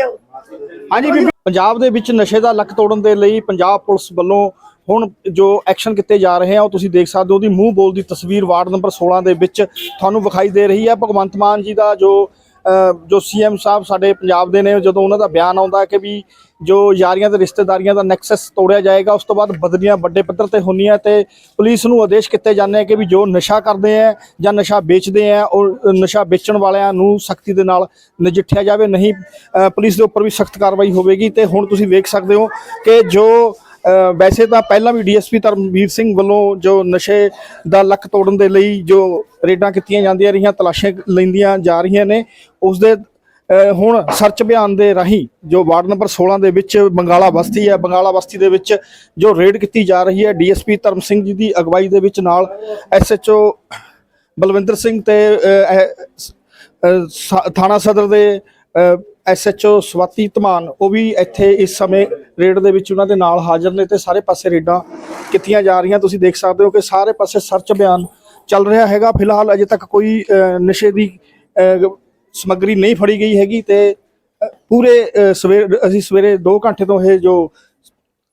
ਸਾਡਾ ਹਾਂਜੀ ਬੀਬੀ, ਪੰਜਾਬ ਦੇ ਵਿੱਚ ਨਸ਼ੇ ਦਾ ਲੱਕ ਤੋੜਨ ਦੇ ਲਈ ਪੰਜਾਬ ਪੁਲਿਸ ਵੱਲੋਂ ਹੁਣ ਜੋ ਐਕਸ਼ਨ ਕੀਤੇ ਜਾ ਰਹੇ ਆ, ਉਹ ਤੁਸੀਂ ਦੇਖ ਸਕਦੇ ਹੋ, ਉਹਦੀ ਮੂੰਹ ਬੋਲ ਦੀ ਤਸਵੀਰ ਵਾਰਡ ਨੰਬਰ 16 ਦੇ ਵਿੱਚ ਤੁਹਾਨੂੰ ਵਿਖਾਈ ਦੇ ਰਹੀ ਹੈ ਭਗਵੰਤ ਮਾਨ ਜੀ ਦਾ ਜੋ ਜੋ ਸੀਐਮ ਸਾਹਿਬ ਸਾਡੇ ਪੰਜਾਬ ਦੇ ਨੇ, ਜਦੋਂ ਉਹਨਾਂ ਦਾ ਬਿਆਨ ਆਉਂਦਾ ਕਿ ਵੀ ਜੋ ਯਾਰੀਆਂ ਤੇ ਰਿਸ਼ਤੇਦਾਰੀਆਂ ਦਾ ਨੈਕਸਸ ਤੋੜਿਆ ਜਾਏਗਾ, ਉਸ ਤੋਂ ਬਾਅਦ ਬਦਲੀਆਂ ਵੱਡੇ ਪੱਧਰ ਤੇ ਹੁੰਦੀਆਂ ਤੇ ਪੁਲਿਸ ਨੂੰ ਆਦੇਸ਼ ਕੀਤੇ ਜਾਂਦੇ ਆ ਕਿ ਵੀ ਜੋ ਨਸ਼ਾ ਕਰਦੇ ਆ ਜਾਂ ਨਸ਼ਾ ਵੇਚਦੇ ਆ, ਉਹ ਨਸ਼ਾ ਵੇਚਣ ਵਾਲਿਆਂ ਨੂੰ ਸਖਤੀ ਦੇ ਨਾਲ ਨਜਿੱਠਿਆ ਜਾਵੇ, ਨਹੀਂ ਪੁਲਿਸ ਦੇ ਉੱਪਰ ਵੀ ਸਖਤ ਕਾਰਵਾਈ ਹੋਵੇਗੀ ਤੇ ਹੁਣ ਤੁਸੀਂ ਵੇਖ ਸਕਦੇ ਹੋ ਕਿ ਜੋ ਵੈਸੇ ਤਾਂ ਪਹਿਲਾਂ ਵੀ ਡੀਐਸਪੀ ਧਰਮਵੀਰ ਸਿੰਘ ਵੱਲੋਂ ਜੋ ਨਸ਼ੇ ਦਾ ਲੱਕ ਤੋੜਨ ਦੇ ਲਈ ਜੋ ਰੇਡਾਂ ਕੀਤੀਆਂ ਜਾਂਦੀਆਂ ਰਹੀਆਂ ਤਲਾਸ਼ੀਆਂ ਲੈਂਦੀਆਂ ਜਾ ਰਹੀਆਂ ਨੇ ਉਸ ਦੇ ਹੁਣ ਸਰਚ ਅਭਿਆਨ ਦੇ ਰਾਹੀਂ ਜੋ ਵਾਰਡ ਨੰਬਰ 16 ਦੇ ਵਿੱਚ ਬੰਗਾਲਾ ਬਸਤੀ ਹੈ ਬੰਗਾਲਾ ਬਸਤੀ ਦੇ ਵਿੱਚ ਜੋ ਰੇਡ ਕੀਤੀ ਜਾ ਰਹੀ ਹੈ ਡੀਐਸਪੀ ਧਰਮ ਸਿੰਘ ਜੀ ਦੀ ਅਗਵਾਈ ਦੇ ਵਿੱਚ ਨਾਲ ਐਸਐਚਓ ਬਲਵਿੰਦਰ ਸਿੰਘ ਤੇ ਅ, ਇਹ, ਅ, ਸਾ- ਥਾਣਾ ਸਦਰ ਦੇ ਐਸਐਚਓ ਸਵਾਤੀ ਧਮਾਨ ਉਹ ਵੀ ਇੱਥੇ ਇਸ ਸਮੇਂ ਰੇਡ ਦੇ ਵਿੱਚ ਉਹਨਾਂ ਦੇ ਨਾਲ ਹਾਜ਼ਰ ਨੇ ਤੇ ਸਾਰੇ ਪਾਸੇ ਰੇਡਾਂ ਕੀਤੀਆਂ ਜਾ ਰਹੀਆਂ। ਤੁਸੀਂ ਦੇਖ ਸਕਦੇ ਹੋ ਕਿ ਸਾਰੇ ਪਾਸੇ ਸਰਚ ਅਭਿਆਨ ਚੱਲ ਰਿਹਾ ਹੈਗਾ। ਫਿਲਹਾਲ ਅਜੇ ਤੱਕ ਕੋਈ ਨਸ਼ੇ ਦੀ ਸਮੱਗਰੀ ਨਹੀਂ ਫੜੀ ਗਈ ਹੈਗੀ ਤੇ ਪੂਰੇ ਸਵੇਰ, ਅਸੀਂ ਸਵੇਰੇ 2 ਘੰਟੇ ਤੋਂ ਇਹ ਜੋ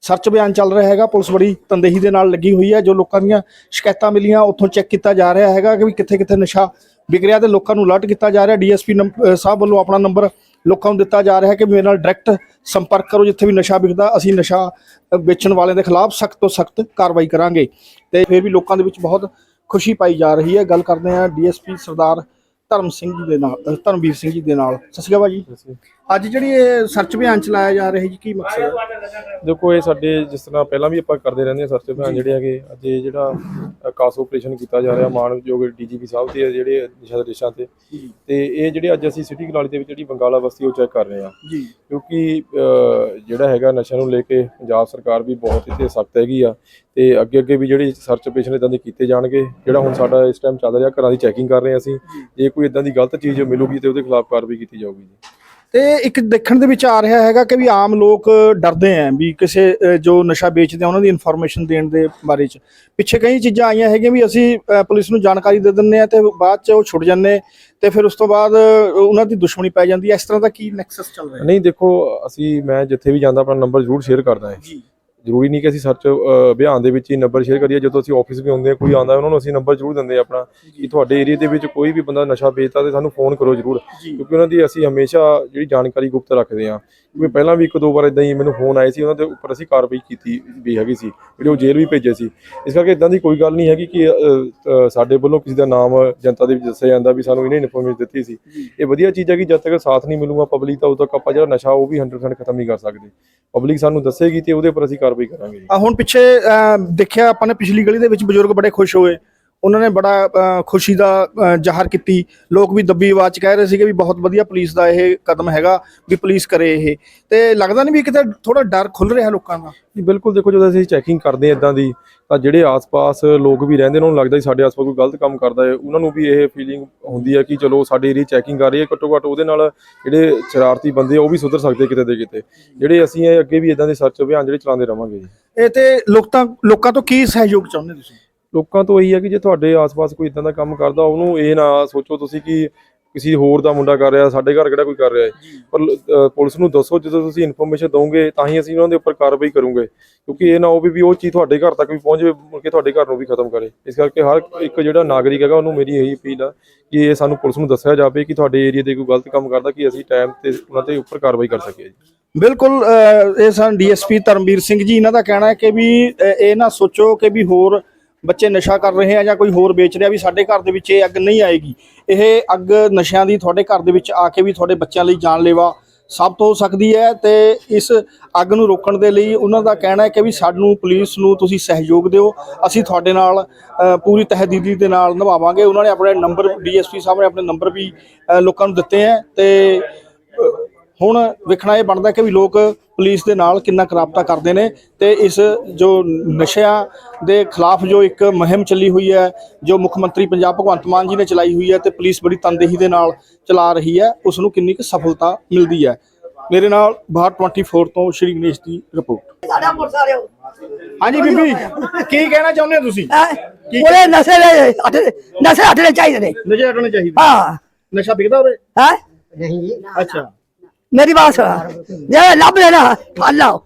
ਸਰਚ ਅਭਿਆਨ ਚੱਲ ਰਿਹਾ ਹੈਗਾ, ਪੁਲਿਸ ਬੜੀ ਤੰਦੇਹੀ ਦੇ ਨਾਲ ਲੱਗੀ ਹੋਈ ਹੈ। ਜੋ ਲੋਕਾਂ ਦੀਆਂ ਸ਼ਿਕਾਇਤਾਂ ਮਿਲੀਆਂ, ਉੱਥੋਂ ਚੈੱਕ ਕੀਤਾ ਜਾ ਰਿਹਾ ਹੈਗਾ ਕਿ ਵੀ ਕਿੱਥੇ ਕਿੱਥੇ ਨਸ਼ਾ ਵਿਕ ਰਿਹਾ ਤੇ ਲੋਕਾਂ ਨੂੰ ਅਲਰਟ ਕੀਤਾ ਜਾ ਰਿਹਾ। ਡੀਐਸਪੀ ਸਾਹਿਬ ਵੱਲੋਂ ਆਪਣਾ ਨੰਬਰ ਲੋਕਾਂ ਨੂੰ ਦਿੱਤਾ ਜਾ ਰਿਹਾ ਹੈ ਕਿ ਮੇਰੇ ਨਾਲ ਡਾਇਰੈਕਟ ਸੰਪਰਕ ਕਰੋ, ਜਿੱਥੇ ਵੀ ਨਸ਼ਾ ਵਿਕਦਾ, ਅਸੀਂ ਨਸ਼ਾ ਵੇਚਣ ਵਾਲਿਆਂ ਦੇ ਖਿਲਾਫ ਸਖਤ ਤੋਂ ਸਖਤ ਕਾਰਵਾਈ ਕਰਾਂਗੇ। ਤੇ ਫਿਰ ਵੀ ਲੋਕਾਂ ਦੇ ਵਿੱਚ ਬਹੁਤ ਖੁਸ਼ੀ ਪਾਈ ਜਾ ਰਹੀ ਹੈ। ਗੱਲ ਕਰਦੇ ਹਾਂ ਡੀਐਸਪੀ ਸਰਦਾਰ ਧਰਮ ਸਿੰਘ ਜੀ ਦੇ ਨਾਲ ਧਰਮਵੀਰ ਸਿੰਘ ਜੀ ਦੇ ਨਾਲ। ਸਤਿ ਸ਼੍ਰੀ ਅਕਾਲ ਭਾਜੀ ਅੱਜ ਜਿਹੜੀ ਇਹ ਸਰਚ ਅਭਿਆਨ ਚਲਾਇਆ ਜਾ ਰਿਹਾ ਜੀ ਕੀ ਮਕਸਦ ਹੈ? ਦੇਖੋ ਇਹ ਸਾਡੇ ਜਿਸ ਤਰ੍ਹਾਂ ਪਹਿਲਾਂ ਵੀ ਆਪਾਂ ਕਰਦੇ ਰਹਿੰਦੇ ਹਾਂ ਸਰਚ ਅਭਿਆਨ ਜਿਹੜੇ ਹੈਗੇ ਅੱਜ ਇਹ ਜਿਹੜਾ ਕਾਸ ਆਪਰੇਸ਼ਨ ਕੀਤਾ ਜਾ ਰਿਹਾ ਮਾਨਯੋਗ ਡੀਜੀਪੀ ਸਾਹਿਬ ਤੇ ਜਿਹੜੇ ਦਿਸ਼ਾ ਨਿਰਦੇਸ਼ਾਂ ਤੇ। ਤੇ ਇਹ ਜਿਹੜੇ ਅੱਜ ਅਸੀਂ ਸਿਟੀ ਕਲਾਲੀ ਦੇ ਵਿੱਚ ਜਿਹੜੀ ਬੰਗਾਲਾ ਬਸਤੀ ਉਹ ਚੈੱਕ ਕਰ ਰਹੇ ਹਾਂ। ਜੀ। ਕਿਉਂਕਿ ਜਿਹੜਾ ਹੈਗਾ ਨਸ਼ਾ ਨੂੰ ਲੈ ਕੇ ਪੰਜਾਬ ਸਰਕਾਰ ਵੀ ਬਹੁਤ ਇੱਥੇ ਸਖਤ ਹੈਗੀ ਆ। ਤੇ ਅੱਗੇ ਅੱਗੇ ਵੀ ਜਿਹੜੀ ਸਰਚ ਆਪਰੇਸ਼ਨ ਇਦਾਂ ਦੇ ਕੀਤੇ ਜਾਣਗੇ ਜਿਹੜਾ ਹੁਣ ਸਾਡਾ ਇਸ ਟਾਈਮ ਚੱਲ ਰਿਹਾ ਘਰਾਂ ਦੀ ਚੈਕਿੰਗ ਕਰ ਰਹੇ ਹਾਂ ਅਸੀਂ। ਜੇ। ਕੋਈ ਇਦਾਂ ਦੀ ਗਲਤ ਚੀਜ਼ ਮਿਲੂਗੀ ਤੇ ਉਹਦੇ ਖਿਲਾਫ ਕਾਰਵਾਈ ਕੀਤੀ ਜਾਊਗੀ ਜੀ। ਤੇ ਇੱਕ ਦੇਖਣ ਦੇ ਵਿੱਚ ਆ ਰਿਹਾ ਹੈਗਾ ਕਿ ਵੀ ਆਮ ਲੋਕ ਡਰਦੇ ਆਂ ਵੀ ਕਿਸੇ ਜੋ ਨਸ਼ਾ ਵੇਚਦੇ ਆ ਉਹਨਾਂ ਦੀ ਇਨਫੋਰਮੇਸ਼ਨ ਦੇਣ ਦੇ ਬਾਰੇ ਚ। ਪਿੱਛੇ ਕਈ ਚੀਜ਼ਾਂ ਆਈਆਂ ਹੈਗੀਆਂ ਵੀ ਅਸੀਂ ਪੁਲਿਸ ਨੂੰ ਜਾਣਕਾਰੀ ਦੇ ਦਿੰਨੇ ਆ ਤੇ ਬਾਅਦ ਚ ਉਹ ਛੁੱਟ ਜਾਂਦੇ ਤੇ ਫਿਰ ਉਸ ਤੋਂ ਬਾਅਦ ਉਹਨਾਂ ਦੀ ਦੁਸ਼ਮਣੀ ਪੈ ਜਾਂਦੀ ਹੈ ਇਸ ਤਰ੍ਹਾਂ ਦਾ ਕੀ ਨੈਕਸਸ ਚੱਲ ਰਿਹਾ? ਨਹੀਂ ਦੇਖੋ ਅਸੀਂ ਮੈਂ ਜਿੱਥੇ ਵੀ ਜਾਂਦਾ ਆਪਣਾ ਨੰਬਰ ਜ਼ਰੂਰ ਸ਼ੇਅਰ ਕਰਦਾ ਹਾਂ ਜੀ। ਜ਼ਰੂਰੀ ਨਹੀਂ ਕਿ ਅਸੀਂ ਸਰਚ ਅਭਿਆਨ ਦੇ ਵਿੱਚ ਹੀ ਨੰਬਰ ਸ਼ੇਅਰ ਕਰੀਏ। ਜਦੋਂ ਅਸੀਂ ਆਫਿਸ ਵੀ ਹੁੰਦੇ ਆ ਕੋਈ ਆਉਂਦਾ ਉਹਨਾਂ ਨੂੰ ਅਸੀਂ ਨੰਬਰ ਜ਼ਰੂਰ ਦਿੰਦੇ ਆ ਆਪਣਾ ਕਿ ਤੁਹਾਡੇ ਏਰੀਆ ਦੇ ਵਿੱਚ ਕੋਈ ਵੀ ਬੰਦਾ ਨਸ਼ਾ ਵੇਚਦਾ ਤੇ ਸਾਨੂੰ ਫੋਨ ਕਰੋ ਜ਼ਰੂਰ। ਕਿਉਂਕਿ ਉਹਨਾਂ ਦੀ ਅਸੀਂ ਹਮੇਸ਼ਾ ਜਿਹੜੀ ਜਾਣਕਾਰੀ ਗੁਪਤ ਰੱਖਦੇ ਆ ਕਿਉਂਕਿ ਪਹਿਲਾਂ ਵੀ ਇੱਕ ਦੋ ਵਾਰ ਇਦਾਂ ਹੀ ਮੈਨੂੰ ਫੋਨ ਆਏ ਸੀ ਉਹਨਾਂ ਦੇ ਉੱਪਰ ਅਸੀਂ ਕਾਰਵਾਈ ਕੀਤੀ ਵੀ ਹੈਗੀ ਸੀ ਜਿਹੜੇ ਉਹ ਜੇਲ੍ਹ ਵੀ ਭੇਜੇ ਸੀ। ਇਸ ਕਰਕੇ ਇਦਾਂ ਦੀ ਕੋਈ ਗੱਲ ਨਹੀਂ ਹੈਗੀ ਕਿ ਸਾਡੇ ਵੱਲੋਂ ਕਿਸੇ ਦਾ ਨਾਮ ਜਨਤਾ ਦੇ ਵਿੱਚ ਦੱਸਿਆ ਜਾਂਦਾ ਵੀ ਸਾਨੂੰ ਇਹਨੇ ਇਨਫੋਰਮੇਸ਼ਨ ਦਿੱਤੀ ਸੀ। ਇਹ ਵਧੀਆ ਚੀਜ਼ ਹੈ ਕਿ ਜਦ ਤੱਕ ਸਾਥ ਨਹੀਂ ਮਿਲੂਗਾ ਪਬਲਿਕ ਦਾ ਉਦੋਂ ਤੱਕ ਆਪਾਂ ਜਿਹੜਾ ਨਸ਼ਾ ਉਹ ਵੀ 100% ਖਤਮ ਨਹੀਂ ਕਰ ਸਕਦੇ। ਪਬਲਿਕ ਸਾਨੂੰ ਦੱਸੇਗੀ ਤੇ ਉਹਦੇ ਉੱਪਰ ਅਸੀਂ ਕਾਰਵਾਈ ਕਰਾਂਗੇ ਜੀ। ਆ ਹੁਣ ਪਿੱਛੇ ਦੇਖਿਆ ਆਪਾਂ ਨੇ ਪਿਛਲੀ ਗਲੀ ਦੇ ਵਿੱਚ ਬਜ਼ੁਰਗ ਬੜੇ ਖੁਸ਼ ਹੋਏ। ਉਹਨਾਂ ਨੇ ਬੜਾ ਅ, ਖੁਸ਼ੀ ਦਾ ਜ਼ਾਹਰ ਕੀਤੀ। ਲੋਕ ਵੀ ਦੱਬੀ ਆਵਾਜ਼ 'ਚ ਕਹਿ ਰਹੇ ਸੀਗੇ ਵੀ ਬਹੁਤ ਵਧੀਆ ਪੁਲਿਸ ਦਾ ਇਹ ਕਦਮ ਹੈਗਾ ਵੀ ਪੁਲਿਸ ਕਰੇ ਇਹ। ਤੇ ਲੱਗਦਾ ਨਹੀਂ ਵੀ ਕਿਤੇ ਥੋੜਾ ਡਰ ਖੁੱਲ ਰਿਹਾ ਲੋਕਾਂ ਦਾ? ਜੀ ਬਿਲਕੁਲ ਦੇਖੋ ਜਦੋਂ ਅਸੀਂ ਚੈਕਿੰਗ ਕਰਦੇ ਹਾਂ ਇਦਾਂ ਦੀ ਤਾਂ ਜਿਹੜੇ ਆਸ-ਪਾਸ ਲੋਕ ਵੀ ਰਹਿੰਦੇ ਨੇ ਉਹਨਾਂ ਨੂੰ ਲੱਗਦਾ ਸਾਡੇ ਆਸ-ਪਾਸ ਕੋਈ ਗਲਤ ਕੰਮ ਕਰਦਾ ਹੈ। ਉਹਨਾਂ ਨੂੰ ਵੀ ਇਹ ਫੀਲਿੰਗ ਹੁੰਦੀ ਹੈ ਕਿ ਚਲੋ ਸਾਡੇ ਏਰੀਆ ਚੈਕਿੰਗ ਕਰ ਰਹੀ ਹੈ ਘੱਟੋ ਘੱਟ ਉਹਦੇ ਨਾਲ ਜਿਹੜੇ ਸ਼ਰਾਰਤੀ ਬੰਦੇ ਉਹ ਵੀ ਸੁਧਰ ਸਕਦੇ ਕਿਤੇ ਦੇ ਕਿਤੇ। ਜਿਹੜੇ ਅਸੀਂ ਇਹ ਅੱਗੇ ਵੀ ਇਦਾਂ ਦੇ ਸਰਚ ਅਭਿਆਨ ਜਿਹੜੇ ਚਲਾਉਂਦੇ ਰਵਾਂਗੇ ਜੀ। ਇਹ ਤੇ ਲੋਕ ਤਾਂ ਲੋਕਾਂ ਤੋਂ ਕੀ ਸਹਿਯੋਗ ਚਾਹੁੰਦੇ ਤੁਸੀਂ? ਲੋਕਾਂ ਤੋਂ ਇਹੀ ਹੈ ਕਿ ਜੇ ਤੁਹਾਡੇ ਆਸ-ਪਾਸ ਕੋਈ ਇਦਾਂ ਦਾ ਕੰਮ ਕਰਦਾ ਉਹਨੂੰ ਇਹ ਨਾ ਸੋਚੋ ਤੁਸੀਂ ਕਿ ਕਿਸੇ ਹੋਰ ਦਾ ਮੁੰਡਾ ਕਰ ਰਿਹਾ ਸਾਡੇ ਘਰ ਕਿਹੜਾ ਕੋਈ ਕਰ ਰਿਹਾ ਹੈ? ਪਰ ਪੁਲਿਸ ਨੂੰ ਦੱਸੋ ਜਦੋਂ ਤੁਸੀਂ ਇਨਫੋਰਮੇਸ਼ਨ ਦੋਗੇ ਤਾਂ ਹੀ ਅਸੀਂ ਉਹਨਾਂ ਦੇ ਉੱਪਰ ਕਾਰਵਾਈ ਕਰੂਗੇ। ਕਿਉਂਕਿ ਇਹ ਨਾ ਹੋਵੇ ਵੀ ਉਹ ਚੀਜ਼ ਤੁਹਾਡੇ ਘਰ ਤੱਕ ਵੀ ਪਹੁੰਚ ਜਾਵੇ ਮੁੜ ਕੇ ਤੁਹਾਡੇ ਘਰ ਨੂੰ ਵੀ ਖਤਮ ਕਰੇ। ਇਸ ਕਰਕੇ ਹਰ ਇੱਕ ਜਿਹੜਾ ਨਾਗਰਿਕ ਹੈਗਾ ਉਹਨੂੰ ਮੇਰੀ ਇਹੀ ਅਪੀਲ ਆ ਕਿ ਇਹ ਸਾਨੂੰ ਪੁਲਿਸ ਨੂੰ ਦੱਸਿਆ ਜਾਵੇ ਕਿ ਤੁਹਾਡੇ ਏਰੀਆ ਦੇ ਕੋਈ ਗਲਤ ਕੰਮ ਕਰਦਾ ਕਿ ਅਸੀਂ ਟਾਈਮ ਤੇ ਉਹਨਾਂ ਤੇ ਉੱਪਰ ਕਾਰਵਾਈ ਕਰ ਸਕੀਏ ਜੀ। ਬਿਲਕੁਲ ਇਹ ਸਨ ਡੀਐਸਪੀ ਧਰਮਵੀਰ ਸਿੰਘ ਜੀ। ਇਹਨਾਂ ਦਾ ਕਹਿਣਾ ਹੈ ਕਿ ਵੀ ਇਹ ਨਾ ਸੋਚੋ ਕਿ ਵੀ ਹੋਰ ਬੱਚੇ ਨਸ਼ਾ ਕਰ ਰਹੇ ਆ ਜਾਂ ਕੋਈ ਹੋਰ ਵੇਚ ਰਿਹਾ ਵੀ ਸਾਡੇ ਘਰ ਦੇ ਵਿੱਚ ਇਹ ਅੱਗ ਨਹੀਂ ਆਏਗੀ। ਇਹ ਅੱਗ ਨਸ਼ਿਆਂ ਦੀ ਤੁਹਾਡੇ ਘਰ ਦੇ ਵਿੱਚ ਆ ਕੇ ਵੀ ਤੁਹਾਡੇ ਬੱਚਿਆਂ ਲਈ ਜਾਨਲੇਵਾ ਸਾਬਤ ਹੋ ਸਕਦੀ ਹੈ ਤੇ ਇਸ ਅੱਗ ਨੂੰ ਰੋਕਣ ਦੇ ਲਈ ਉਹਨਾਂ ਦਾ ਕਹਿਣਾ ਹੈ ਕਿ ਵੀ ਸਾਨੂੰ ਪੁਲਿਸ ਨੂੰ ਤੁਸੀਂ ਸਹਿਯੋਗ ਦਿਓ, ਅਸੀਂ ਤੁਹਾਡੇ ਨਾਲ ਪੂਰੀ ਤਹਿਦੀਦੀ ਦੇ ਨਾਲ ਨਿਭਾਵਾਂਗੇ। ਉਹਨਾਂ ਨੇ ਆਪਣੇ ਨੰਬਰ, ਡੀਐਸਪੀ ਸਾਹਿਬ ਨੇ ਆਪਣੇ ਨੰਬਰ ਵੀ ਲੋਕਾਂ ਨੂੰ ਦਿੱਤੇ ਹੈ ਤੇ ਹੁਣ ਵੇਖਣਾ ਇਹ ਬਣਦਾ ਕਿ ਵੀ ਲੋਕ ਪੁਲਿਸ ਦੇ ਨਾਲ ਕਿੰਨਾ ਕਰਾਬਤਾ ਕਰਦੇ ਨੇ ਤੇ ਇਸ ਜੋ ਨਸ਼ਿਆਂ ਦੇ ਖਿਲਾਫ ਜੋ ਇੱਕ ਮੁਹਿੰਮ ਚੱਲੀ ਹੋਈ ਹੈ ਜੋ ਮੁੱਖ ਮੰਤਰੀ ਪੰਜਾਬ ਭਗਵੰਤ ਮਾਨ ਜੀ ਨੇ ਚਲਾਈ ਹੋਈ ਹੈ ਤੇ ਪੁਲਿਸ ਬੜੀ ਤਨਦੇਹੀ ਦੇ ਨਾਲ ਚਲਾ ਰਹੀ ਹੈ ਉਸ ਨੂੰ ਕਿੰਨੀ ਕੁ ਸਫਲਤਾ ਮਿਲਦੀ ਹੈ। ਮੇਰੇ ਨਾਲ ਬਾਹਰ 24 ਤੋਂ ਸ਼੍ਰੀ ਗਣੇਸ਼ ਦੀ ਰਿਪੋਰਟ। ਸਾਡਾ ਮੁਰਸਾਰਿਓ ਹਾਂਜੀ ਬੀਬੀ ਕੀ ਕਹਿਣਾ ਚਾਹੁੰਦੇ ਹੋ ਤੁਸੀਂ? ਉਹਦੇ ਨਸ਼ੇ ਦੇ ਨਸ਼ੇ ਹਟਣੇ ਚਾਹੀਦੇ ਨੇ। ਨਸ਼ੇ ਹਟਣੇ ਚਾਹੀਦੇ ਹਾਂ। ਨਸ਼ਾ ਵਿਕਦਾ ਉਰੇ? ਹੈ? ਅੱਛਾ। ਮੇਰੀ ਬਾਤ ਸੁਣ। ਜੇ ਲੱਭ ਲੈਣਾ ਫੜ ਲਓ।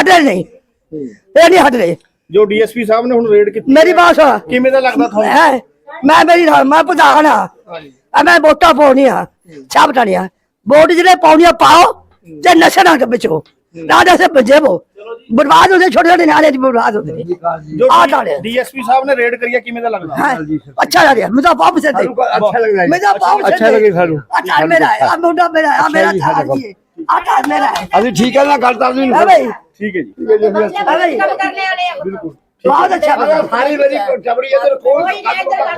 ਹਟੇ ਨਹੀਂ। ਇਹ ਨਹੀਂ ਹਟ ਰਹੇ ਜੋ ਡੀਐਸਪੀ ਸਾਹਿਬ ਨੇ ਹੁਣ ਰੇਡ ਕੀਤੀ ਮੇਰੀ ਬਾਤ ਸੁਣ। ਕਿਵੇਂ ਦਾ ਲੱਗਦਾ ਤੁਹਾਨੂੰ? ਮੈਂ ਮੇਰੀ ਨਾਲ ਮੈਂ ਪ੍ਰਧਾਨ ਆ ਆ ਮੈਂ ਵੋਟਾਂ ਪਾਉਣੀਆਂ। ਸਭ ਟਾਣੀਆਂ ਵੋਟ ਜਿਹੜੇ ਪਾਉਣੀਆਂ ਪਾਓ। ਤੇ ਨਸ਼ੇ ਨਾ ਵਿੱਚੋਂ। ਨਾ ਜੈਸੇ ਬਜੇਬੋ ਬਰਬਾਦ ਹੁੰਦੇ ਛੋਟੇ ਛੋਟੇ ਨਿਆਣੇ ਦੀ ਬਰਬਾਦ ਹੁੰਦੇ ਨੇ ਜੋ। ਆ ਟਾਣੇ ਡੀਐਸਪੀ ਸਾਹਿਬ ਨੇ ਰੇਡ ਕਰੀ ਹੈ ਕਿਵੇਂ ਦਾ ਲੱਗਦਾ? ਹੈ? ਅੱਛਾ ਲੱਗਿਆ ਮੈਂ ਤਾਂ ਬਾਪ ਸੇ ਤੇ ਅੱਛਾ ਲੱਗਦਾ ਮੈਂ ਤਾਂ ਬਾਪ ਸੇ ਅੱਛਾ ਲੱਗੇ ਸਾਨੂੰ। ਅੱਛਾ ਮੇਰਾ ਹੈ ਆ ਮੁੰਡਾ ਮੇਰਾ ਹੈ ਆ ਮੇਰਾ ਤਾਂ ਜੀ ਆ ਤਾਂ ਮੇਰਾ ਹੈ। ਅਸੀਂ ਠੀਕ ਹੈ ਨਾ ਗੱਲ ਤਾਂ ਨਹੀਂ ਹੈ ਬਈ। ਠੀਕ ਹੈ ਜੀ। ਹੈ ਬਈ। ਕੰਮ ਕਰਨੇ ਵਾਲੇ ਆ। ਬਹੁਤ ਅੱਛਾ ਬਈ ਸਾਰੀ ਮੇਰੀ ਚਬੜੀ ਇਧਰ ਕੋਈ ਨਾ ਇੱਧਰ ਕਰ